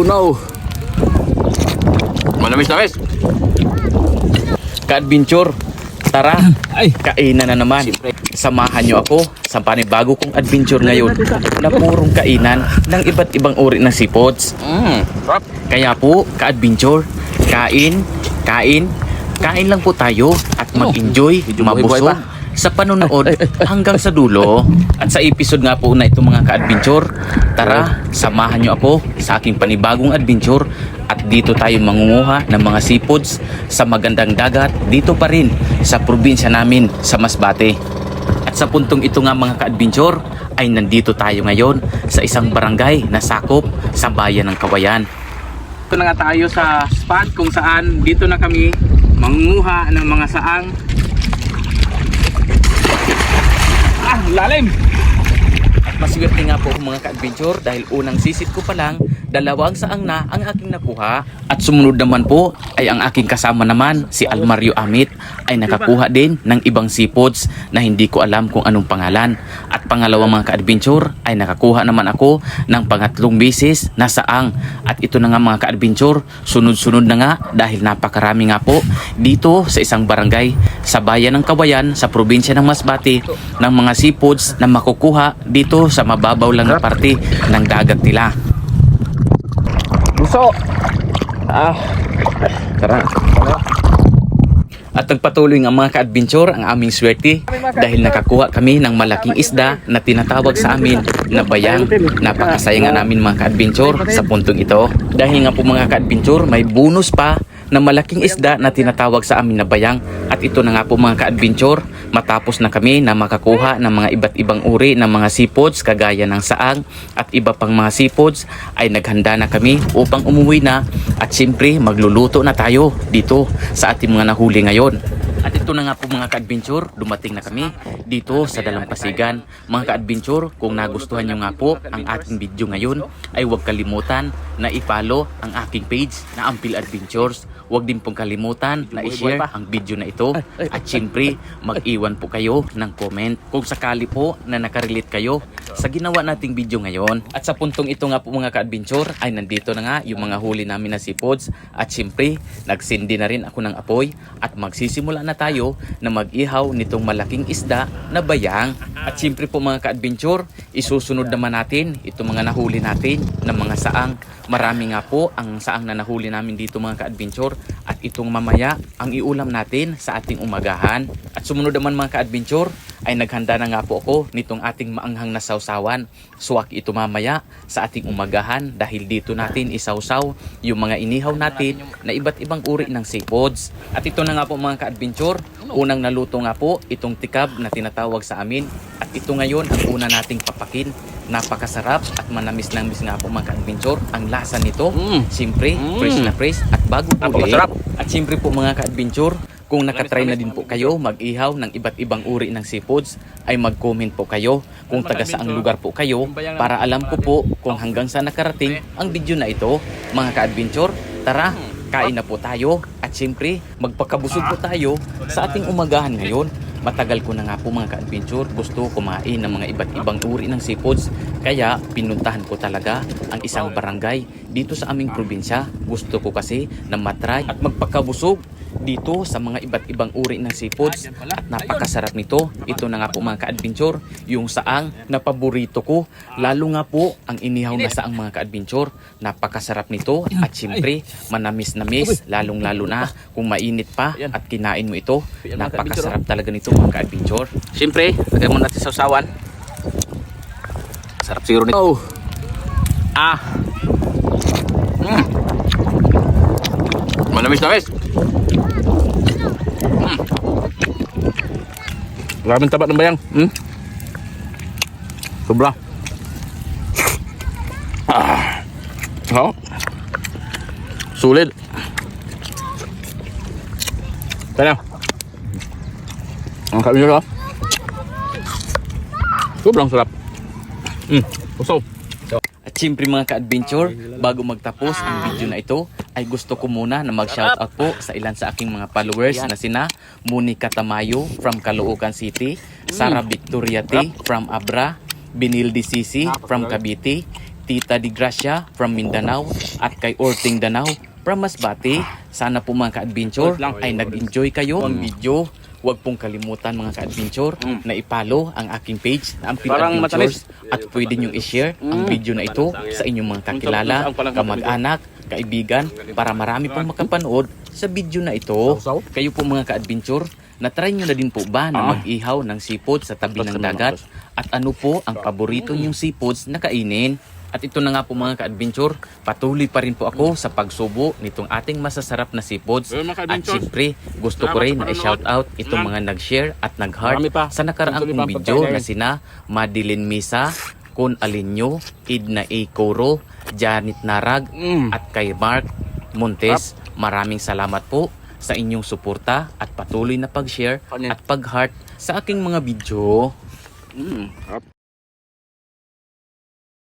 Bunaw. Manamis na mes. Ka-adventure. Tara, Ay, kainan na naman. Samahan niyo ako sa panibago kong adventure ngayon na purong kainan ng iba't ibang uri ng seafoods. mm, sarap. Kaya po, ka-adventure, kain, kain, kain lang po tayo at mag-enjoy, mabusog sa panonood hanggang sa dulo. At sa episode nga po na ito mga ka-adventure, tara, samahan niyo ako sa aking panibagong adventure at dito tayo mangunguha ng mga seafoods sa magandang dagat dito pa rin sa probinsya namin sa Masbate. At sa puntong ito nga mga ka-adventure ay nandito tayo ngayon sa isang barangay na sakop sa bayan ng Kawayan. Ito na nga tayo sa spot kung saan dito na kami mangunguha ng mga saang. Ah, lalim! Maswerte nga po mga ka-adventure dahil unang sisit ko pa lang, dalawang saang na ang aking nakuha. At sumunod naman po ay ang aking kasama naman, si Almario Amit, ay nakakuha din ng ibang seafoods na hindi ko alam kung anong pangalan. At pangalawang mga ka-adventure ay nakakuha naman ako ng pangatlong bisis na saang. At ito na nga mga ka-adventure, sunod-sunod na nga dahil napakarami nga po dito sa isang barangay sa bayan ng Kawayan sa probinsya ng Masbate ng mga seafoods na makukuha dito sa mababaw lang na parte ng dagat nila. Buso. Ah, tara. At nagpatuloy nga mga ka-adventure ang aming swerte dahil nakakuha kami ng malaking isda na tinatawag sa amin na bayang. Napakasaya nga namin mga ka-adventure sa puntong ito. Dahil nga po mga ka-adventure may bonus pa na malaking isda na tinatawag sa amin na bayang. At ito na nga po mga ka-adventure matapos na kami na makakuha ng mga iba't ibang uri ng mga seafoods kagaya ng saang at iba pang mga seafoods ay naghanda na kami upang umuwi na at siyempre magluluto na tayo dito sa ating mga nahuli ngayon. At ito na nga po mga ka-adventure, dumating na kami dito sa Dalampasigan. Mga ka-adventure, kung nagustuhan nyo nga po ang ating video ngayon, ay huwag kalimutan na i-follow ang aking page na Ampil Adventures. Huwag din pong kalimutan na i-share ang video na ito. At syempre, mag-iwan po kayo ng comment kung sakali po na nakarelate kayo sa ginawa nating video ngayon. At sa puntong ito nga po mga ka-adventure, ay nandito na nga yung mga huli namin na seafoods. At syempre, nagsindi na rin ako ng apoy at magsisimula na tayo na mag-ihaw nitong malaking isda na bayang. At syempre po mga ka-adventure, isusunod naman natin itong mga nahuli natin ng mga saang. Marami nga po ang saang na nahuli namin dito mga ka-adventure at itong mamaya ang iulam natin sa ating umagahan. At sumunod naman mga ka-adventure ay naghanda na nga po ako nitong ating maanghang na sausawan. Suwak ito mamaya sa ating umagahan dahil dito natin isawsaw yung mga inihaw natin na iba't ibang uri ng seafoods. At ito na nga po mga ka-adventure, unang naluto nga po itong tikab na tinatawag sa amin at ito ngayon ang una nating papakin. Napakasarap at manamis-namis nga po mga ka-adventure. Ang lasa nito, Mm. siyempre, Mm. fresh na fresh at bago uli. Napakasarap. At siyempre po mga ka-adventure, kung nakatry na din po kayo mag-ihaw ng iba't ibang uri ng seafoods, ay mag-comment po kayo kung taga saang lugar po kayo para alam ko po kung hanggang saan nakarating ang video na ito. Mga ka-adventure, tara, kain na po tayo at siyempre magpakabusog po tayo sa ating umagahan ngayon. Matagal ko na nga po mga ka-adventure gusto kumain ng mga iba't ibang uri ng seafoods kaya pinuntahan ko talaga ang isang barangay dito sa aming probinsya. Gusto ko kasi na matry at magpakabusog dito sa mga iba't ibang uri ng seafoods at napakasarap nito. Ito na nga po mga ka-adventure, yung saang na paborito ko. Lalo nga po ang inihaw na saang mga ka-adventure. Napakasarap nito at siyempre manamis-namis lalong lalo na kung mainit pa at kinain mo ito. Napakasarap talaga nito mga ka-adventure. Siyempre, lagay mo natin sa usawan. Sarap siguro nito. Oh, Ah. Mm. Manamis na mes. Mm. Maraming taba ng bayang. Mm. Sobra. Ah. Oh. Sulit. Kaya. Ang kami nyo Sobrang sarap. Mm. Usaw. At siyempre mga ka-adventure, bago magtapos ang video na ito, ay gusto ko muna na mag-shoutout po sa ilan sa aking mga followers na sina Monica Tamayo from Caloocan City, Sara Victoria T from Abra, Binildi Sisi from Cavite, Tita Di Gracia from Mindanao at kay Orting Danao from Masbate. Sana po mga ka-adventure ay nag-enjoy kayo. Ang video. Huwag pong kalimutan mga ka-adventure Mm. na i-follow ang aking page na Ampil Parang Adventures at pwede niyong i-share ang Mm. video na ito sa inyong mga kakilala, Ang kamag-anak, kaibigan para marami pong makapanood sa video na ito. Kayo po mga ka-adventure, na-try nyo na din po ba na Ah. mag-ihaw ng seafood sa tabi ng dagat? At ano po ang paborito nyong seafoods na kainin? At ito na nga po mga ka-adventure, patuloy pa rin po ako sa pagsubo nitong ating masasarap na seafoods. At syempre, gusto ko rin na i-shout out itong mga nag-share at nag-heart sa nakaraang kong video na sina Madeline Misa, Kun Alinyo, Idna A. Coro, Janet Narag, Mm. at kay Mark Montes. Maraming salamat po sa inyong suporta at patuloy na pag-share Kanya. at pag-heart sa aking mga video. Mm.